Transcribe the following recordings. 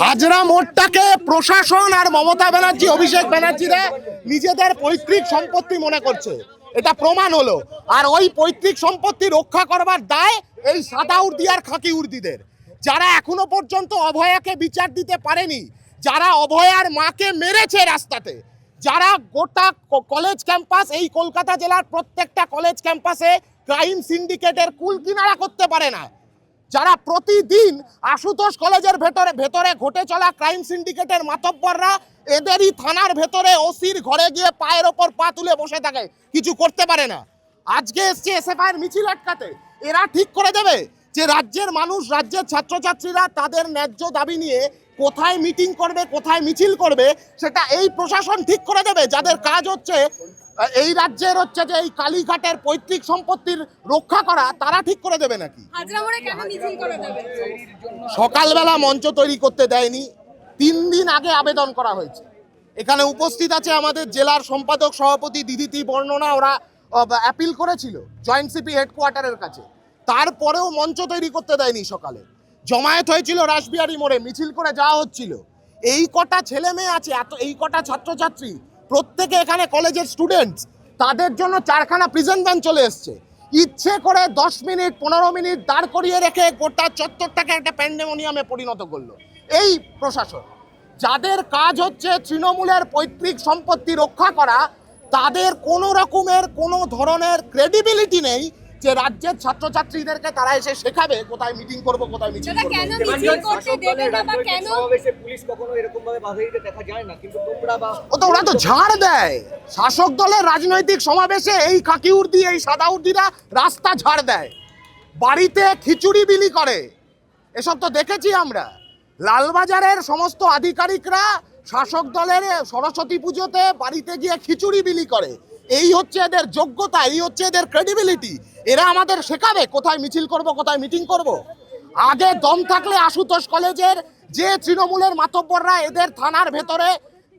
হাজরা মোড়টাকে প্রশাসন আর মমতা ব্যানার্জি, অভিষেক ব্যানার্জিরা নিজেদের পৈতৃক সম্পত্তি মনে করছে। এটা প্রমাণ হলো। আর ওই পৈতৃক সম্পত্তি রক্ষা করবার দায় এই সাদা উর্দি আর খাকি উর্দিদের। যারা এখনও পর্যন্ত অভয়াকে বিচার দিতে পারেনি, যারা অভয়ার মাকে মেরেছে রাস্তাতে, যারা গোটা কলেজ ক্যাম্পাস, এই কলকাতা জেলার প্রত্যেকটা কলেজ ক্যাম্পাসে ক্রাইম সিন্ডিকেটের কুল কিনারা করতে পারে না। যারা প্রতিদিন আশুতোষ কলেজের ভেতরে ভেতরে ঘটে চলা ক্রাইম সিন্ডিকেটের মাতব্বররা, এদেরই থানার ভেতরে ওসির ঘরে গিয়ে পায়ের ওপর পা তুলে বসে থাকে। কিছু করতে পারে না। আজকে এসছে এসএফআইয়ের মিছিল আটকাতে। এরা ঠিক করে দেবে যে রাজ্যের মানুষ, রাজ্যের ছাত্রছাত্রীরা তাদের ন্যায্য দাবি নিয়ে কোথায় মিটিং করবে কোথায় মিছিল করবে সেটা এই প্রশাসন ঠিক করে দেবে। যাদের কাজ হচ্ছে এই রাজ্যের হচ্ছে যে এই কালীঘাটের পৈতৃক সম্পত্তির রক্ষা করা তারা ঠিক করে দেবে নাকি? সকালবেলা মঞ্চ তৈরি করতে দেয়নি। তিন দিন আগে আবেদন করা হয়েছে। এখানে উপস্থিত আছে আমাদের জেলার সম্পাদক সভাপতি দিদিতি বর্ণনা ওরা অ্যাপিল করেছিল জয়েন্ট সিপি হেডকোয়ার্টারের কাছে। তারপরেও মঞ্চ তৈরি করতে দেয়নি সকালে। জমায়েত হয়েছিল রাসবিহারী মোড়ে, মিছিল করে যাওয়া হচ্ছিল। এই কটা ছেলে মেয়ে আছে, এত, এই কটা ছাত্রছাত্রী, প্রত্যেকে এখানে কলেজের স্টুডেন্টস তাদের জন্য চারখানা প্রিজেন্ট ভ্যান চলে এসছে। ইচ্ছে করে দশ মিনিট, পনেরো মিনিট দাঁড় করিয়ে রেখে গোটা চত্বরটাকে একটা প্যান্ডেমোনিয়ামে পরিণত করল। এই প্রশাসন, যাদের কাজ হচ্ছে তৃণমূলের পৈতৃক সম্পত্তি রক্ষা করা, তাদের কোনো রকমের কোনো ধরনের ক্রেডিবিলিটি নেই যে রাজ্যের ছাত্রছাত্রীদেরকে তারা এসে শেখাবে কোথায় মিটিং করব কোথায় মিছিল দাদা করব। কেন যখন করতে দেবে দলের না বা কেন? সমাবেশে পুলিশ কখনো এরকম ভাবে বাধা দিতে দেখা যায় না কিন্তু তোমরা বা ও তো ওরা তো ঝাড় দেয়। শাসক দলের রাজনৈতিক সমাবেশে এই খাকি উর্দি এই সাদা উর্দিরা রাস্তা ঝাড় দেয়। বাড়িতে খিচুড়ি বিলি করে। এসব তো দেখেছি আমরা। লালবাজারের সমস্ত আধিকারিকরা শাসক দলের সরস্বতী পুজোতে বাড়িতে গিয়ে খিচুড়ি বিলি করে। এই হচ্ছে এদের যোগ্যতা, এই হচ্ছে এদের ক্রেডিবিলিটি এরা আমাদের শেখাবে কোথায় মিছিল করব, কোথায় মিটিং করব। আগে দম থাকলে আশুতোষ কলেজের যে তৃণমূলের মাতব্বররা এদের থানার ভেতরে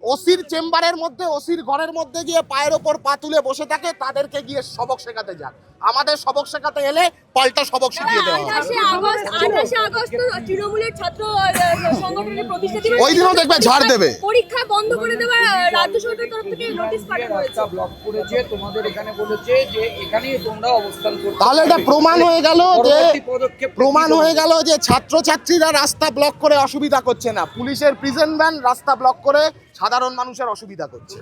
ওসির চেম্বারের মধ্যে, ওসির ঘরের মধ্যে গিয়ে পায়ের ওপর পা তুলে বসে থাকে, তাদেরকে গিয়ে সবক শেখাতে যাক আমাদের সবক শেখাতে এলে পাল্টা সবক শিখিয়ে দেওয়া ছাত্র দিবস। ওই দিনও দেখবে ঝাড় দেবে। পরীক্ষা বন্ধ করে দেওয়ার রাজ্য সরকারের তরফ থেকে নোটিশ পাঠানো হয়েছে। ব্লক করেছে তোমাদের এখানে বলেছে যে এখানেই তোমরা অবস্থান করতে তাহলে এটা প্রমাণ হয়ে গেল যে প্রমাণ হয়ে গেল যে ছাত্রছাত্রীরা রাস্তা ব্লক করে অসুবিধা করছে না। পুলিশের প্রিজেন্ট ভ্যান রাস্তা ব্লক করে সাধারণ মানুষের অসুবিধা করছে?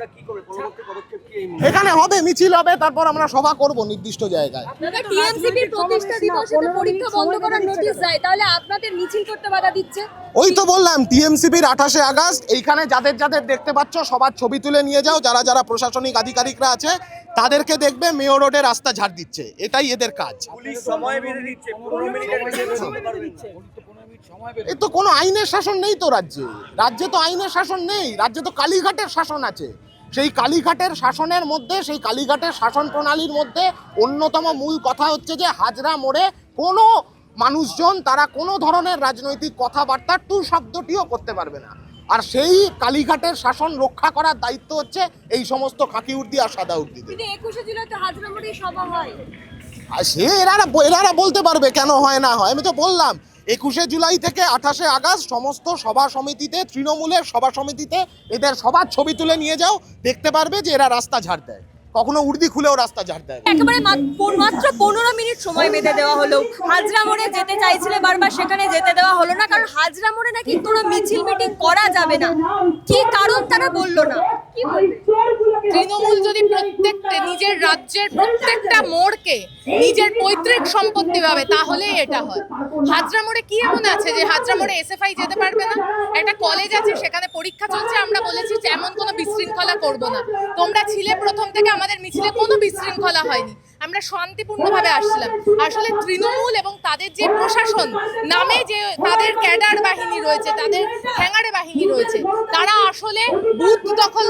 এখানে হবে মিছিল হবে তারপর আমরা সভা করব নির্দিষ্ট জায়গায়। দাদা টিএমসিপির প্রতিষ্ঠা দিবসে তো পরীক্ষা বন্ধ করার নোটিশ যায় তাহলে আপনাদের মিছিল করতে বাধা দিচ্ছে? ওই তো বললাম টিএমসিপির আঠাশে আগস্ট এইখানে যাদের যাদের দেখতে পাচ্ছ সবার ছবি তুলে নিয়ে যাও যারা যারা প্রশাসনিক আধিকারিকরা আছে তাদেরকে দেখবে মেয়র রোডে রাস্তা ঝাড় দিচ্ছে এটাই এদের কাজ। সময় বেঁধে দিচ্ছে পনেরো মিনিটের মধ্যে সময় বেঁধে দিচ্ছে। পনেরো মিনিট সময় বেঁধে এ তো কোনো আইনের শাসন নেই তো রাজ্যে। রাজ্যে তো আইনের শাসন নেই রাজ্যে তো কালীঘাটের শাসন আছে। সেই কালীঘাটের শাসনের মধ্যে সেই কালীঘাটের শাসন প্রণালীর মধ্যে অন্যতম মূল কথা হচ্ছে যে হাজরা মোড়ে কোনো মানুষজন তারা কোনো ধরনের রাজনৈতিক কথাবার্তা টু শব্দটিও করতে পারবে না। আর সেই কালীঘাটের শাসন রক্ষা করার দায়িত্ব হচ্ছে এই সমস্ত খাকি উর্দি আর সাদা উর্দিদের। হয়। আর সে এরা এরা বলতে পারবে কেন হয় না হয় আমি তো বললাম। একুশে জুলাই থেকে আঠাশে আগস্ট সমস্ত সভা সমিতিতে তৃণমূলের সভা সমিতিতে এদের সবার ছবি তুলে নিয়ে যাও দেখতে পারবে যে এরা রাস্তা ঝাড় দেয়। কখনো উর্দি খুলেও রাস্তা ঝাড় দেয়। একেবারে মাত- মাত্র পনেরো মিনিট সময় বেঁধে দেওয়া হলো। হাজরা মোড়ে যেতে চাইছিলে বারবার সেখানে যেতে দেওয়া হলো না কারণ হাজরা মোড়ে নাকি কোনো মিছিল মিটিং করা যাবে না। কি কারণ তারা বলল না? কি বলবে? তৃণমূল যদি প্রত্যেকটা নিজের রাজ্যের প্রত্যেকটা মোড়কে নিজের পৈতৃক সম্পত্তি ভাবে, তাহলেই এটা হয়। হাজরা মোড়ে কি এমন আছে যে হাজরা মোড়ে এসএফআই যেতে পারবে না? একটা কলেজ আছে, সেখানে পরীক্ষা চলছে, আমরা বলেছি যে এমন কোনো বিশৃঙ্খলা করব না। তোমরা ছিলে প্রথম থেকে আমাদের মিছিলে কোনো বিশৃঙ্খলা হয়নি। আমরা শান্তিপূর্ণভাবে আসছিলাম। আসলে তৃণমূল এবং তাদের যে প্রশাসন, নামে যে তাদের ক্যাডার বাহিনী রয়েছে, তাদের হ্যাঙ্গারে বাহিনী রয়েছে, তারা আসলে বুথ দখল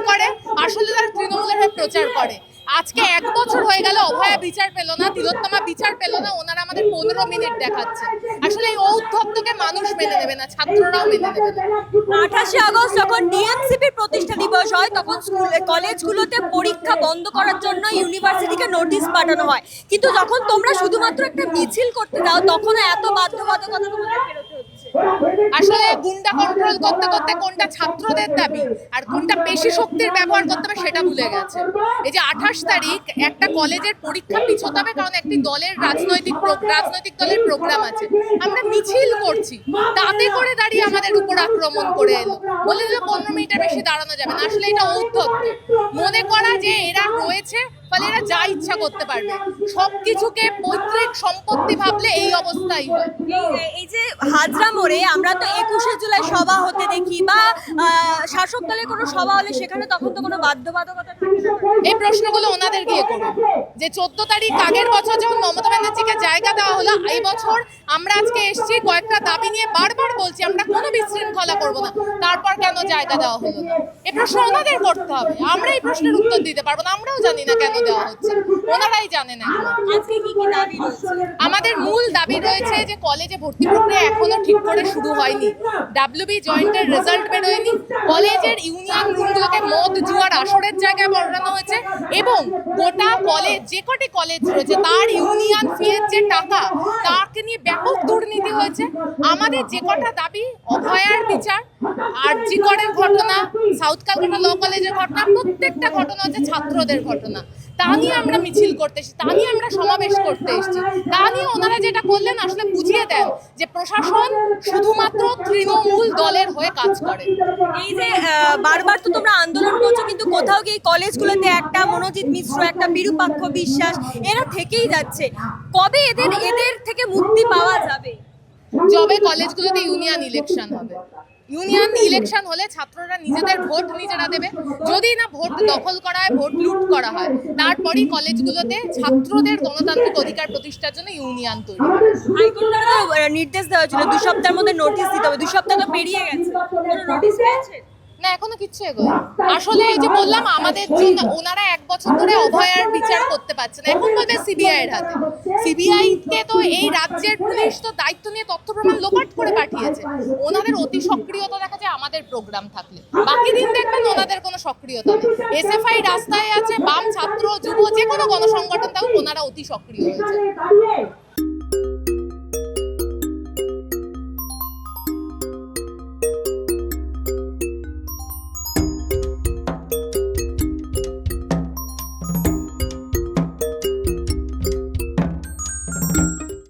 তারা তৃণমূলের হয়ে প্রচার করে। আজকে এক বছর হয়ে গেল, অভয়া বিচার পেল না, তিলোত্তমা বিচার পেল না, ওনারা আমাদের পনেরো মিনিট দেখাচ্ছে। আসলে এই ঔদ্ধত্যকে মানুষ মেনে নেবে না, ছাত্ররাও মেনে নেবে না। আঠাশে আগস্ট যখন ডিএমসিপির প্রতিষ্ঠা দিবস হয়, তখন স্কুল কলেজগুলোতে পরীক্ষা বন্ধ করার জন্য ইউনিভার্সিটিকে নোটিশ পাঠানো হয়। কিন্তু যখন তোমরা শুধুমাত্র একটা মিছিল করতে যাও তখন এত বাধ্যবাধকতা তোমাদের আসলে গুন্ডা কন্ট্রোল করতে করতে কোনটা ছাত্রদের দাবি আর কোনটা পেশি শক্তির ব্যবহার করতে হবে সেটা ভুলে গেছে। এই যে আঠাশ তারিখ, একটা কলেজের পরীক্ষা পিছোতে হবে কারণ একটি দলের রাজনৈতিক রাজনৈতিক দলের প্রোগ্রাম আছে। আমরা মিছিল করছি। তাতে করে দাঁড়িয়ে আমাদের উপর আক্রমণ করে এলো। বলে দিল পনেরো মিনিটের বেশি দাঁড়ানো যাবে না। আসলে এটা ঔদ্ধত্য। মনে করা যে এরা রয়েছে, ফলে এরা যা ইচ্ছা করতে পারবে। সবকিছুকে পৈতৃক সম্পত্তি ভাবলে এই অবস্থাই হয়। এই- যে হাজরা মোড়ে আমরা তো একুশে জুলাই সভা হতে দেখি বা শাসক দলের কোনো সভা হলে সেখানে তখন তো কোনো বাধ্যবাধকতা এই প্রশ্নগুলো ওনাদের গিয়ে করুন যে চোদ্দ তারিখ আগের বছর যখন মমতা ব্যানার্জিকে জায়গা দেওয়া হলো এই বছর আমরা আজকে এসেছি কয়েকটা দাবি নিয়ে বারবার বলছি আমরা কোনো বিশৃঙ্খলা করব না। তারপর কেন জায়গা দেওয়া হলো? না এই প্রশ্ন ওনাদের করতে হবে। আমরা এই প্রশ্নের উত্তর দিতে পারব না আমরাও জানি না কেন দেওয়া হচ্ছে। ওনারাই জানে না আজকে কি কি দাবি আমাদের মূল দাবি রয়েছে যে কলেজে ভর্তি প্রক্রিয়া এখনও ঠিক করে শুরু হয়নি। ডাব্লিউবি জয়েন্টের রেজাল্ট বেরোয়নি। কলেজের ইউনিয়ন রুমগুলোকে মদ জুয়ার আসরের জায়গায় বসানো হয়েছে এবং গোটা কলেজ, যে কটি কলেজ রয়েছে, তার ইউনিয়ন ফিয়ের যে টাকা, তাকে নিয়ে ব্যাপক দুর্নীতি হয়েছে। আমাদের যে কটা দাবি, অভয়ার বিচার আর করের ঘটনা, সাউথ ক্যালকাটা ল কলেজের ঘটনা, প্রত্যেকটা ঘটনা হচ্ছে ছাত্রদের ঘটনা। তা নিয়ে আমরা মিছিল করতে এসেছি, তা নিয়ে আমরা সমাবেশ করতে এসেছি। তা নিয়ে ওনারা যেটা করলেন, আসলে বুঝিয়ে দেন যে প্রশাসন শুধুমাত্র তৃণমূল দলের হয়ে কাজ করে। এই যে বারবার তো তোমরা আন্দোলন করছ কিন্তু কোথাও গিয়ে কলেজগুলোতে একটা মনোজিৎ মিশ্র একটা বিরূপাক্ষ বিশ্বাস এরা থেকেই যাচ্ছে। কবে এদের এদের থেকে মুক্তি পাওয়া যাবে? যবে কলেজগুলোতে ইউনিয়ন ইলেকশন হবে। ইউনিয়ন ইলেকশন হলে ছাত্ররা নিজেদের ভোট নিজেরা দেবে। যদি না ভোট দখল করা হয় ভোট লুট করা হয় তারপরেই কলেজগুলোতে ছাত্রদের গণতান্ত্রিক অধিকার প্রতিষ্ঠার জন্য ইউনিয়ন তৈরি। হাইকোর্টের নির্দেশ দেওয়া হয়েছিল। দু সপ্তাহের মধ্যে নোটিশ দিতে হবে। দু সপ্তাহ তো পেরিয়ে গেছে। নোটিশ পেয়েছে? না, এখনও কিচ্ছু এগোয় আসলে এই যে বললাম, আমাদের জন্য ওনারা এক বছর ধরে অভয়ার বিচার করতে পারছে না। এখন বলবে সিবিআই এর হাতে। সিবিআই কে তো এই রাজ্যের পুলিশ তো দায়িত্ব নিয়ে তথ্য প্রমাণ লোপাট করে পাঠিয়েছে। ওনাদের অতি সক্রিয়তা দেখা যায় আমাদের প্রোগ্রাম থাকলে। বাকি দিন দেখবেন ওনাদের কোনো সক্রিয়তা নেই। এসএফআই রাস্তায় আছে, বাম ছাত্র, যুব যে কোনো গণসংগঠন থাকুক ওনারা অতি সক্রিয় হয়েছে।